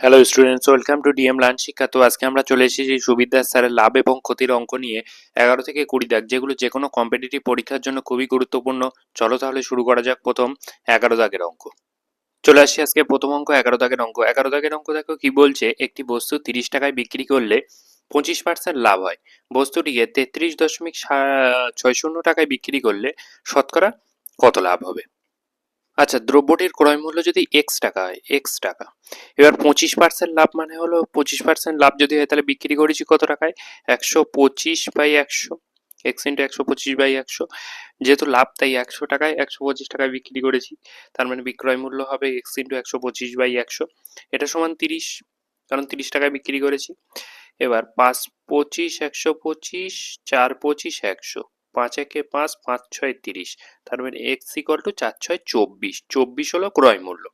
Hello students welcome to DM learn Shiksha তো আজকে আমরা চলে এসেছি সুবিদ্যার স্যারের লাভ এবং ক্ষতির অঙ্ক নিয়ে এগারো থেকে কুড়ি দাগ, যেগুলো যে কোনো কম্পিটিটিভ পরীক্ষার জন্য খুবই গুরুত্বপূর্ণ। চলো তাহলে শুরু করা যাক প্রথম এগারো দাগের অঙ্ক। চলে আসি আজকে প্রথম অঙ্ক, এগারো দাগের অঙ্ক। এগারো দাগের অঙ্ক দেখো কি বলছে, একটি বস্তু তিরিশ টাকায় বিক্রি করলে পঁচিশ পার্সেন্ট লাভ হয়। বস্তুটিকে তেত্রিশ দশমিক ছয় শূন্য টাকায় বিক্রি করলে শতকরা কত লাভ হবে? আচ্ছা দ্রব্যটির ক্রয় মূল্য যদি এক্স টাকা হয় এক্স টাকা। এবার পঁচিশ পার্সেন্ট লাভ মানে হলো, পঁচিশ পার্সেন্ট লাভ যদি হয়, তাহলে বিক্রি করেছি কত টাকায়? একশো পঁচিশ বাই একশো। এক্স ইন্টু একশো পঁচিশ বাই একশো। যেহেতু লাভ, তাই একশো টাকায়, একশো পঁচিশ টাকায় বিক্রি করেছি। তার মানে বিক্রয় মূল্য হবে এক্স ইন্টু একশো পঁচিশ বাই একশো। এটা সমান তিরিশ, কারণ তিরিশ টাকায় বিক্রি করেছি। এবার পাঁচ পঁচিশ, একশো পঁচিশ, চার পঁচিশ, একশো। পাঁচ একে পাঁচ পাঁচ ছয় তিরিশ। তার মানে এক্স ইকল টু চার ছয় চব্বিশ। চব্বিশ হলো ক্রয় মূল্য।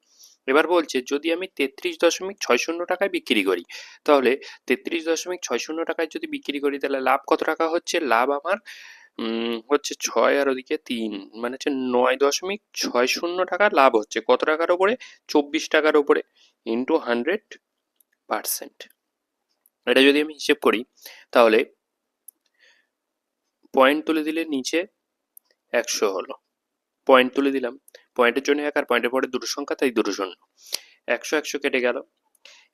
এবার বলছে, যদি আমি তেত্রিশ দশমিক ছয় শূন্য টাকায় বিক্রি করি, তাহলে তেত্রিশ দশমিক ছয় শূন্য টাকায় যদি বিক্রি করি, তাহলে লাভ কত টাকা হচ্ছে? লাভ আমার হচ্ছে ছয় আর ওদিকে তিন। মানে হচ্ছে নয় দশমিক ছয় শূন্য টাকা লাভ হচ্ছে। কত টাকার ওপরে চব্বিশ টাকার ওপরে ইন্টু হান্ড্রেড পার্সেন্ট এটা যদি আমি হিসেব করি, তাহলে পয়েন্ট তুলে দিলে নিচে একশো হলো। পয়েন্ট তুলে দিলাম। পয়েন্টের জন্য এক আর পয়েন্টের পরে দুটো সংখ্যা, তাই দুটো শূন্য। একশো একশো কেটে গেল।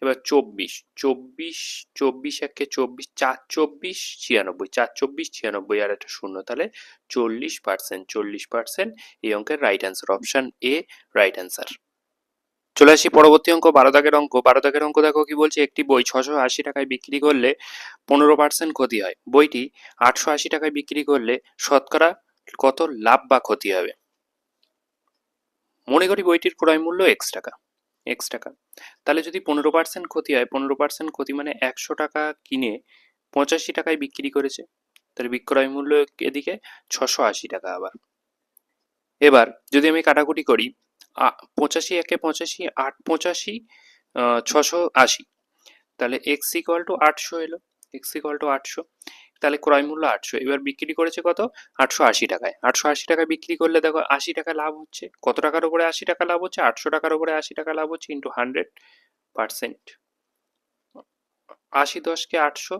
এবার চব্বিশ। চব্বিশ চব্বিশ একে চব্বিশ, চার চব্বিশ, ছিয়ানব্বই। চার চব্বিশ, ছিয়ানব্বই আর একটা শূন্য, তাহলে চল্লিশ পার্সেন্ট চল্লিশ পার্সেন্ট এই অঙ্কের right answer option A right answer চলে আসি পরবর্তী অঙ্ক, বারো দাগের অঙ্ক। বারো দাগের অঙ্ক দেখো কি বলছে? একটি বই ছশো আশি টাকায় বিক্রি করলে পনেরো পার্সেন্ট ক্ষতি হয়। বইটি আটশো আশি টাকায় বিক্রি করলে শতকরা কত লাভ বা ক্ষতি হবে? মনে করি বইটির ক্রয় মূল্য এক্স টাকা। এক্স টাকা। তাহলে যদি পনেরো পার্সেন্ট ক্ষতি হয়, পনেরো পার্সেন্ট ক্ষতি মানে একশো টাকা কিনে পঁচাশি টাকায় বিক্রি করেছে। তাহলে বিক্রয় মূল্য এদিকে ছশো আশি টাকা আবার। এবার যদি আমি কাটাকুটি করি পঁচাশি, একে পঁচাশি, আট পঁচাশি ছশো আশি। তাহলে এক্স ইকুয়াল টু আটশো এলো। এক্স ইকুয়াল টু আটশো। তাহলে ক্রয় মূল্য আটশো। এবার বিক্রি করেছে কত? আটশো আশি টাকায়। আটশো আশি টাকায় বিক্রি করলে দেখো আশি টাকা লাভ হচ্ছে। কত টাকার উপরে আশি টাকা লাভ হচ্ছে? আটশো টাকার উপরে আশি টাকা লাভ হচ্ছে ইন্টু হান্ড্রেড পার্সেন্ট আশি দশকে আটশো,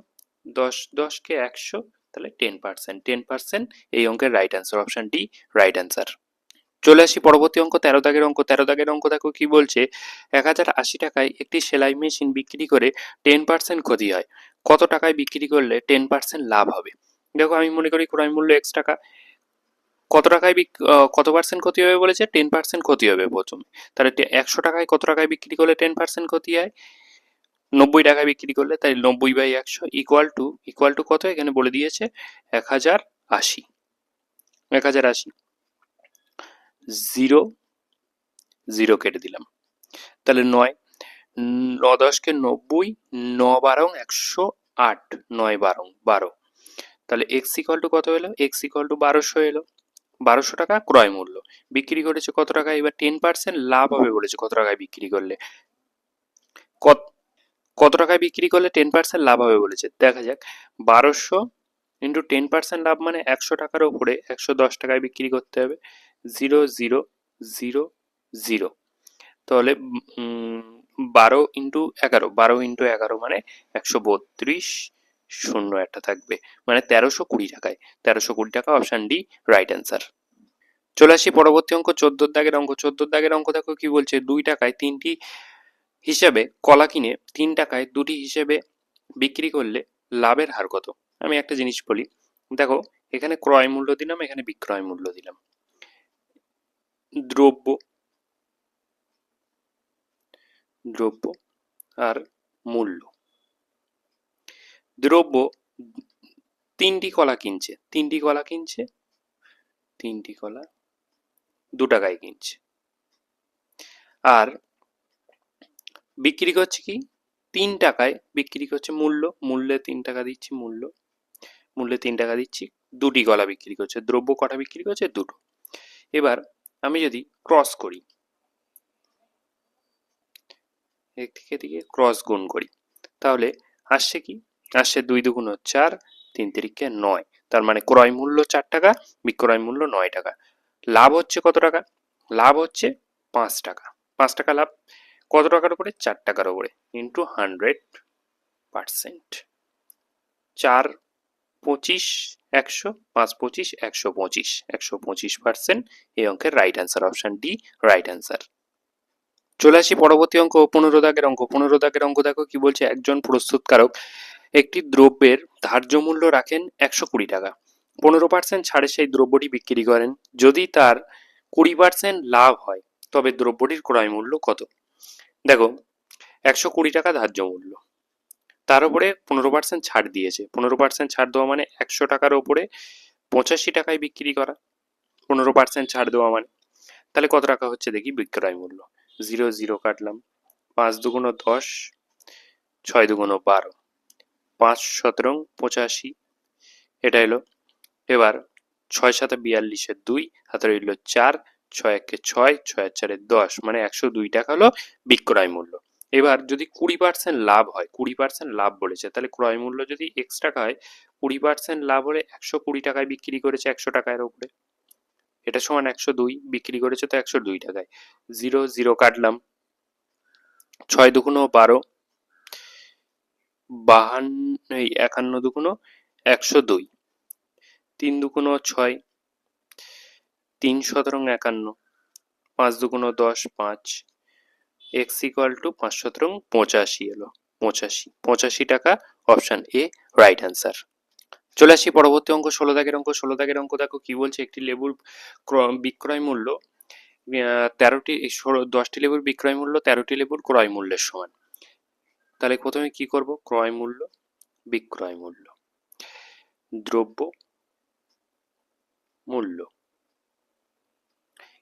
দশ, দশকে একশো, তাহলে টেন পার্সেন্ট টেন পার্সেন্ট এই অঙ্কের right answer option D right answer চলে আসি পরবর্তী অঙ্ক, তেরো দাগের অঙ্ক। তেরো দাগের অঙ্ক দেখো কি বলছে, এক হাজার আশি টাকায় একটি সেলাই মেশিন বিক্রি করে টেন পার্সেন্ট ক্ষতি হয়। কত টাকায় বিক্রি করলে টেন পার্সেন্ট লাভ হবে? দেখো আমি মনে করি ক্রয় মূল্য এক্স টাকা। কত টাকায় কত পার্সেন্ট ক্ষতি হবে বলেছে? টেন পার্সেন্ট ক্ষতি হবে প্রথমে। তাহলে একশো টাকায় কত টাকায় বিক্রি করলে টেন পার্সেন্ট ক্ষতি হয়? নব্বই টাকায় বিক্রি করলে তাই নব্বই বাই একশো ইকুয়াল টু ইকুয়াল টু কত? এখানে বলে দিয়েছে, এক হাজার আশি। এক হাজার আশি। জিরো জিরো কেটে দিলাম। তাহলে নয়, ন দশকে নব্বই, ন বারং একশো আট, নয় বারং বারো। তাহলে এক্স ইকুয়াল টু কত এলো? এক্স ইকুয়াল টু বারোশো এলো। বারোশো টাকা ক্রয় মূল্য। বিক্রি করেছে কত টাকায় এবার টেন পার্সেন্ট লাভ হবে বলেছে কত টাকায় বিক্রি করলে। কত কত টাকায় বিক্রি করলে টেন পার্সেন্ট লাভ হবে বলেছে? দেখা যাক। বারোশো ইন্টু টেন পার্সেন্ট লাভ মানে একশো টাকার উপরে একশো দশ টাকায় বিক্রি করতে হবে। Zero zero zero zero. তাহলে বারো ইন্টু এগারো, বারো ইন্টু এগারো মানে একশো বত্রিশ শূন্য একটা থাকবে। মানে তেরোশো কুড়ি টাকায়। তেরোশো কুড়ি টাকা অপশান ডি রাইট অ্যান্সার চলে আসি পরবর্তী অঙ্ক, চোদ্দ দাগের অঙ্ক। চোদ্দ দাগের অঙ্ক দেখো কি বলছে, দুই টাকায় তিনটি হিসেবে কলা কিনে তিন টাকায় দুটি হিসেবে বিক্রি করলে লাভের হার কত? আমি একটা জিনিস বলি। দেখো, এখানে ক্রয় মূল্য দিলাম, এখানে বিক্রয় মূল্য দিলাম। দ্রব্য। দ্রব্য আর মূল্য। দ্রব্য তিনটি কলা কিনছে। তিনটি কলা কিনছে, তিনটি কলা দু টাকায় কিনছে। আর বিক্রি করছে কি? তিন টাকায় বিক্রি করছে মূল্য। মূল্যে তিন টাকা দিচ্ছি মূল্য। মূল্যে তিন টাকা দিচ্ছি। দুটি কলা বিক্রি করছে। দ্রব্য কটা বিক্রি করছে? দুটো। এবার আমি যদি ক্রস করি এক থেকে দিকে ক্রস গুণ করি, তাহলে আসছে কি? আসছে দুই দুগুণ চার, তিন তিরিকে নয়। তার মানে ক্রয় মূল্য চার টাকা, বিক্রয় মূল্য নয় টাকা। লাভ হচ্ছে কত টাকা? লাভ হচ্ছে পাঁচ টাকা। পাঁচ টাকা লাভ কত টাকার উপরে? চার টাকার উপরে। ইন্টু হান্ড্রেড পারসেন্ট চার পঁচিশ, একশো, পাঁচ পঁচিশ, একশো পঁচিশ একশো পঁচিশ পার্সেন্ট এই অঙ্কের right answer option D right answer চলে আসি পরবর্তী অঙ্ক পনেরো দাগের অঙ্ক। পনেরো দাগের অঙ্ক দেখো কি বলছে, একজন প্রস্তুতকারক একটি দ্রব্যের ধার্য মূল্য রাখেন একশো কুড়ি টাকা। পনেরো পার্সেন্ট ছাড়ে সেই দ্রব্যটি বিক্রি করেন। যদি তার কুড়ি পার্সেন্ট লাভ হয়, তবে দ্রব্যটির ক্রয় মূল্য কত? দেখো, একশো কুড়ি টাকা ধার্য মূল্য তার উপরে পনেরো পার্সেন্ট ছাড় দিয়েছে। পনেরো পার্সেন্ট ছাড় দেওয়া মানে একশো টাকার ওপরে পঁচাশি টাকায় বিক্রি করা। পনেরো পার্সেন্ট ছাড় দেওয়া মানে। তাহলে কত টাকা হচ্ছে দেখি বিক্রয় মূল্য? জিরো জিরো কাটলাম। পাঁচ দুগুণ দশ, ছয় দুগুণ বারো। পাঁচ সতেরো পঁচাশি। এটা এলো। এবার ছয় সাথে বিয়াল্লিশের দুই হাতে রইল চার, ছয় একে ছয় ছয় চারে দশ। মানে একশো দুই টাকা হলো বিক্রয় মূল্য। এবার যদি কুড়ি পার্সেন্ট লাভ হয়, কুড়ি পার্সেন্ট লাভ বলেছে, তাহলে ক্রয় মূল্য যদি এক্স টাকা হয়, কুড়ি পার্সেন্ট লাভ হলে একশো কুড়ি টাকায় বিক্রি করেছে একশো টাকার উপরে এটা সমান একশো দুই, বিক্রি করেছে তো একশো দুই টাকায়। জিরো জিরো কাটলাম। ছয় দুগুণ বারো, বাহান্ন, এই একান্ন দুগুণ একশো দুই। তিন দুগুণ ছয়, তিন সতেরো একান্ন। পাঁচ দুগুণ দশ, পাঁচ। এক্স ইকুয়াল টু পাঁচ সতেরো পঁচাশি এলো। পঁচাশি। পঁচাশি টাকা অপশান এ রাইট অ্যান্সার চলে আসি পরবর্তী অঙ্ক, ষোলো দাগের অঙ্ক। ষোলো দাগের অঙ্ক দেখো কি বলছে? একটি লেবুর ক্র- বিক্রয় মূল্য তেরোটি দশটি লেবুর বিক্রয় মূল্য, তেরোটি লেবুর ক্রয় মূল্যের সমান। তাহলে প্রথমে কি করব? ক্রয় মূল্য, বিক্রয় মূল্য। দ্রব্য মূল্য।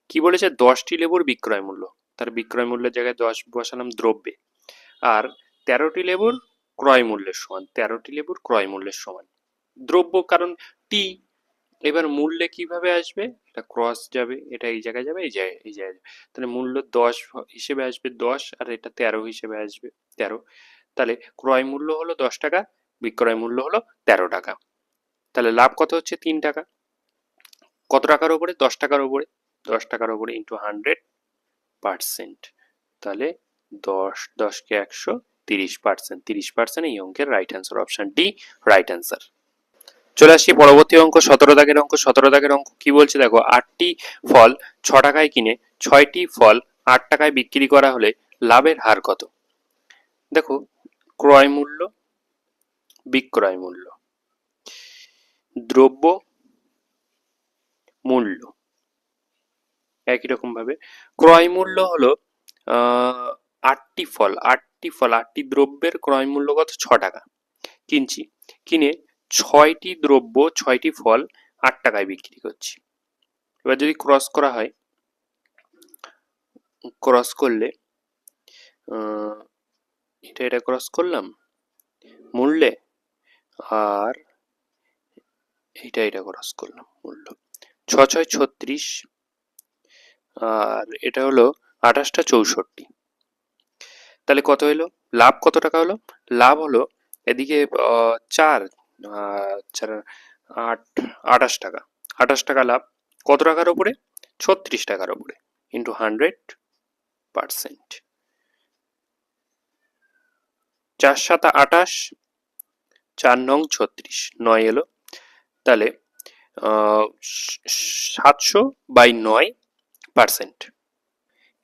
কি বলেছে? দশটি লেবুর বিক্রয় মূল্য। তার বিক্রয় মূল্যের জায়গায় দশ বসালাম দ্রব্যে। আর তেরোটি লেবুর ক্রয় মূল্যের সমান, তেরোটি লেবুর ক্রয় মূল্যের সমান। দ্রব্য, কারণ টি এবার মূল্যে কীভাবে আসবে? এটা ক্রস যাবে, এটা এই জায়গায় যাবে, এই জায়গায় এই জায়গায় যাবে। তাহলে মূল্য দশ হিসেবে আসবে দশ, আর এটা তেরো হিসেবে আসবে তেরো। তাহলে ক্রয় মূল্য হলো দশ টাকা, বিক্রয় মূল্য হলো তেরো টাকা। তাহলে লাভ কত হচ্ছে? তিন টাকা। কত টাকার উপরে? দশ টাকার উপরে। দশ টাকার উপরে ইন্টু হান্ড্রেড পার্সেন্ট। তাহলে দশ, দশকে একশো, তিরিশ পার্সেন্ট। তিরিশ পার্সেন্ট এই অঙ্কের right answer option D right answer চলে আসি পরবর্তী অঙ্ক, সতেরো দাগের অঙ্ক। সতেরো দাগের অঙ্ক কি বলছে? দেখো, আটটি ফল ছ টাকায় কিনে, ছয়টি ফল আট টাকায় বিক্রি করা হলে লাভের হার কত? দেখো, ক্রয় মূল্য, বিক্রয় মূল্য। দ্রব্য মূল্য। একই রকম ভাবে। ক্রয় মূল্য হলো আটটি ফল আটটি ফল, আটটি দ্রব্যের ক্রয় মূল্য কত? ছ টাকা। কিনছি। কিনে ছয়টি দ্রব্য, ছয়টি ফল আট টাকায় বিক্রি করছি। এবার যদি ক্রস করা হয় ক্রস করলে এটা এটা ক্রস করলাম, মূল্যে, আর এটা এটা ক্রস করলাম মূল্য। ছ, ছয়, ছত্রিশ আর এটা হলো আঠাশটা চৌষট্টি। তাহলে কত হলো লাভ কত টাকা হলো? লাভ হলো এদিকে চার চার, আট, আঠাশ টাকা। আঠাশ টাকা লাভ কত টাকার ওপরে? ছত্রিশ টাকার ওপরে ইন্টু হান্ড্রেড পারসেন্ট চার সাত আঠাশ, চার নং ছত্রিশ, নয় এলো। তাহলে সাতশো বাই নয় পার্সেন্ট।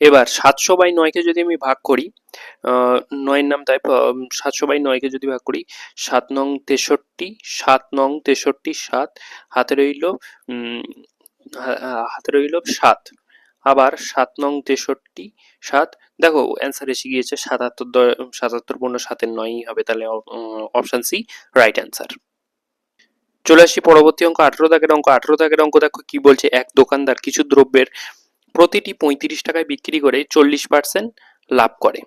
এবার সাতশো বাই নয়কে যদি আমি ভাগ করি নয়ের নাম তাই সাতশো বাই নয়কে যদি ভাগ করি, সাত নং তেষট্টি, সাত নং তেষট্টি সাত, হাতে রইল হাতে রইল সাত। আবার সাত নং তেষট্টি সাত, দেখো অ্যান্সার এসে গিয়েছে সাতাত্তর সাতাত্তর পূর্ণ সাতের নয়ই হবে, তাহলে অপশন সি রাইট অ্যান্সার চলে আসি পরবর্তী অঙ্ক, আঠেরো দাগের অঙ্ক, আঠেরো দাগের অঙ্ক দেখো কি বলছে, এক দোকানদার কিছু দ্রব্যের প্রতিটি পঁয়ত্রিশ টাকায় বিক্রি করে চল্লিশ পার্সেন্ট লাভ করে।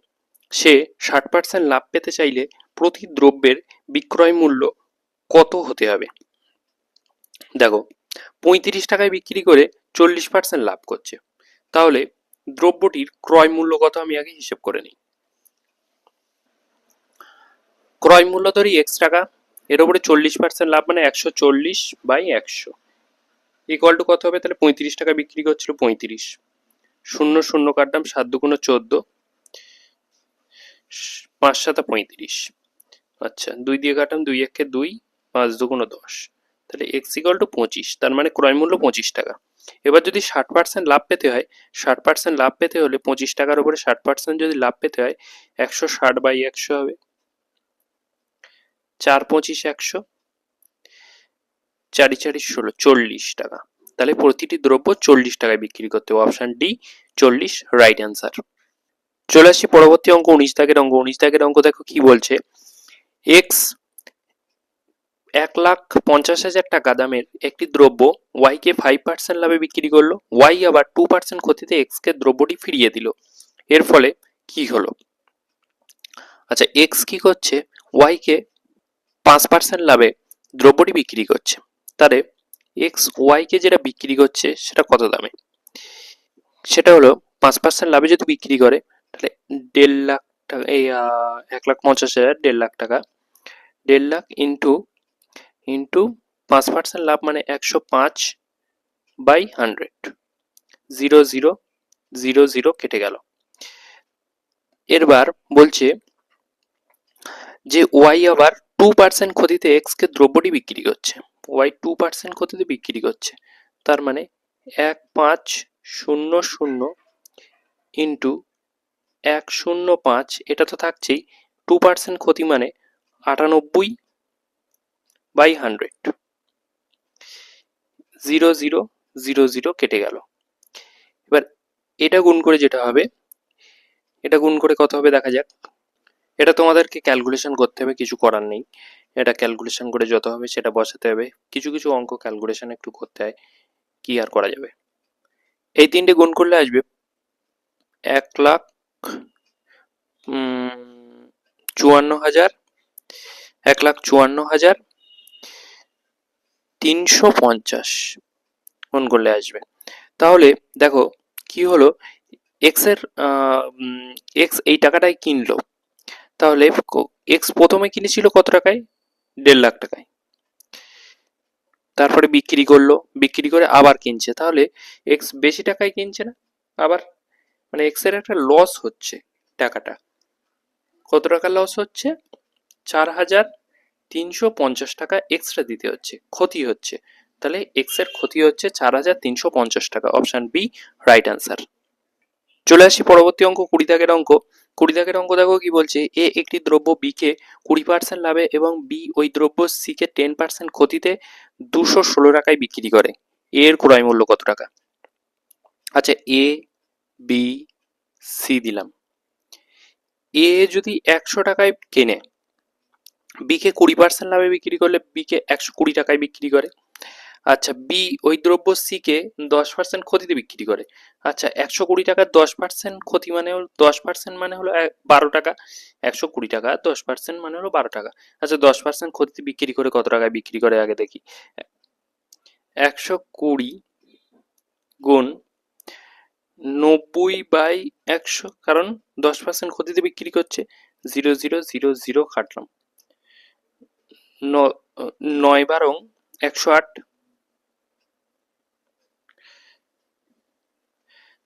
সে ষাট পার্সেন্ট লাভ পেতে চাইলে প্রতি দ্রব্যের বিক্রয় মূল্য কত হতে হবে? দেখো, পঁয়ত্রিশ টাকায় বিক্রি করে চল্লিশ পার্সেন্ট লাভ করছে। তাহলে দ্রব্যটির ক্রয় মূল্য কত আমি আগে হিসেব করে নিই। ক্রয় মূল্য ধরি এক্স টাকা, এর উপরে চল্লিশ পার্সেন্ট লাভ মানে একশো চল্লিশ বাই একশো। ইকুয়াল টু কত হবে? তাহলে পঁয়ত্রিশ টাকা বিক্রি করছিল পঁয়ত্রিশ। শূন্য শূন্য কাটলাম সাত দুগুণ চোদ্দ। পাঁচ সাতা পঁয়ত্রিশ। আচ্ছা দুই দিয়ে কাটাম, দুই একে দুই, পাঁচ দুগুণ দশ। তাহলে এক্স ইকাল টু পঁচিশ, তার মানে ক্রয় মূল্য পঁচিশ টাকা। এবার যদি ষাট পার্সেন্ট লাভ পেতে হয়, ষাট পার্সেন্ট লাভ পেতে হলে পঁচিশ টাকার উপরে ষাট পার্সেন্ট যদি লাভ পেতে হয়, একশো ষাট বাই একশো হবে। চার পঁচিশ একশো চারি চারি ষোলো, চল্লিশ টাকা। তাহলে প্রতিটি দ্রব্য চল্লিশ টাকায় বিক্রি করতে হবে। অপশন ডি চল্লিশ রাইট অ্যান্সার চলে আসি পরবর্তী অঙ্ক উনিশ দাগের অঙ্ক। উনিশ দাগের অঙ্ক দেখো কি বলছে? এক্স এক লাখ পঞ্চাশ হাজার টাকা দামের একটি দ্রব্য ওয়াই কে ফাইভ পার্সেন্ট লাভে বিক্রি করল। ওয়াই আবার টু পার্সেন্ট ক্ষতিতে এক্স কে দ্রব্যটি ফিরিয়ে দিল। এর ফলে কি হলো? আচ্ছা এক্স কি করছে? ওয়াই কে পাঁচ পার্সেন্ট লাভে দ্রব্যটি বিক্রি করছে। তাহলে এক্স ওয়াই কে যেটা বিক্রি করছে, সেটা কত দামে? সেটা হলো পাঁচ পার্সেন্ট লাভে যদি বিক্রি করে, তাহলে দেড় লাখ টাকা, এই এক লাখ পঞ্চাশ হাজার, দেড় লাখ টাকা। দেড় লাখ ইন্টু ইন্টু পাঁচ পার্সেন্ট লাভ মানে একশো পাঁচ by hundred. Zero zero zero zero কেটে গেল। এরবার বলছে যে ওয়াই আবার টু পার্সেন্ট ক্ষতিতে এক্স কে দ্রব্যটি বিক্রি করছে। ওয়াই টু পার্সেন্ট ক্ষতিতে বিক্রি করছে? তার মানে এক পাঁচ শূন্য শূন্য ইন্টু এক শূন্য পাঁচ, এটা তো থাকছেই টু পার্সেন্ট ক্ষতি মানে আটানব্বই by hundred zero zero zero zero কেটে গেল। এবার এটা গুণ করে যেটা হবে, এটা গুণ করে কত হবে দেখা যাক। এটা তোমাদেরকে ক্যালকুলেশন করতে হবে, কিছু করার নেই। এটা ক্যালকুলেশন করে যত হবে সেটা বসাতে হবে। কিছু কিছু অঙ্ক ক্যালকুলেশন একটু করতে হয়, কি আর করা যাবে? এই তিনটে গুণ করলে আসবে এক লাখ চুয়ান্ন হাজার, এক লাখ চুয়ান্ন হাজার তিনশো পঞ্চাশ গুণ করলে আসবে। তাহলে দেখো কি হলো? এক্সের এক্স এই টাকাটাই কিনলো। তাহলে এক্স প্রথমে কিনেছিল কত টাকায়? দেড় লাখ টাকায়। তারপরে বিক্রি করল, বিক্রি করে আবার কিনছে। তাহলে এক্স বেশি টাকায় কিনছে না? আবার মানে এক্সের একটা লস হচ্ছে টাকাটা। কত টাকা লস হচ্ছে? চার হাজার তিনশো পঞ্চাশ টাকা এক্সট্রা দিতে হচ্ছে, ক্ষতি হচ্ছে। তাহলে এক্সের ক্ষতি হচ্ছে চার হাজার তিনশো পঞ্চাশ টাকা। অপশন বি রাইট অ্যান্সার চলে আসি পরবর্তী অঙ্ক, কুড়ি দাগের অঙ্ক। কুড়ি দাগের অঙ্ক দেখো, কি বলছে? এ একটি দ্রব্য বি কে কুড়ি পার্সেন্ট লাভে এবং বি ওই দ্রব্য সি কে টেন পার্সেন্ট ক্ষতিতে দুশো ষোলো টাকায় বিক্রি করে। এর ক্রয় মূল্য কত টাকা? আচ্ছা এ বি সি দিলাম। এ যদি একশো টাকায় কেনে বিকে কুড়ি পার্সেন্ট লাভে বিক্রি করলে বিকে একশো কুড়ি টাকায় বিক্রি করে। আচ্ছা বি ওই দ্রব্য সি কে দশ পার্সেন্ট ক্ষতিতে বিক্রি করে। আচ্ছা একশো কুড়ি টাকার দশ পার্সেন্ট ক্ষতি মানে দশ পার্সেন্ট মানে হলো বারো টাকা। একশো কুড়ি টাকা দশ পার্সেন্ট মানে হলো বারো টাকা। আচ্ছা দশ পার্সেন্ট ক্ষতিতে বিক্রি করে কত টাকায় বিক্রি করে আগে দেখি। একশো কুড়ি গুণ নব্বই বাই একশো, কারণ দশ পার্সেন্ট ক্ষতিতে বিক্রি করছে, জিরো জিরো জিরো জিরো কাটলাম নয় বারং একশো আট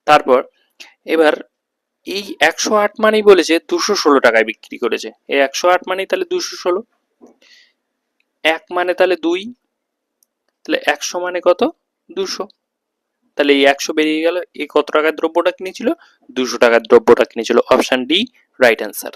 তারপর এবার এই একশো আট মানেই বলেছে দুশো ষোলো টাকায় বিক্রি করেছে। এই একশো আট মানেই তাহলে দুশো ষোলো। এক মানে তাহলে দুই। তাহলে একশো মানে কত? দুশো। তাহলে এই একশো বেরিয়ে গেল। এই কত টাকার দ্রব্যটা কিনেছিল? দুশো টাকার দ্রব্যটা কিনেছিল। Option D, right answer.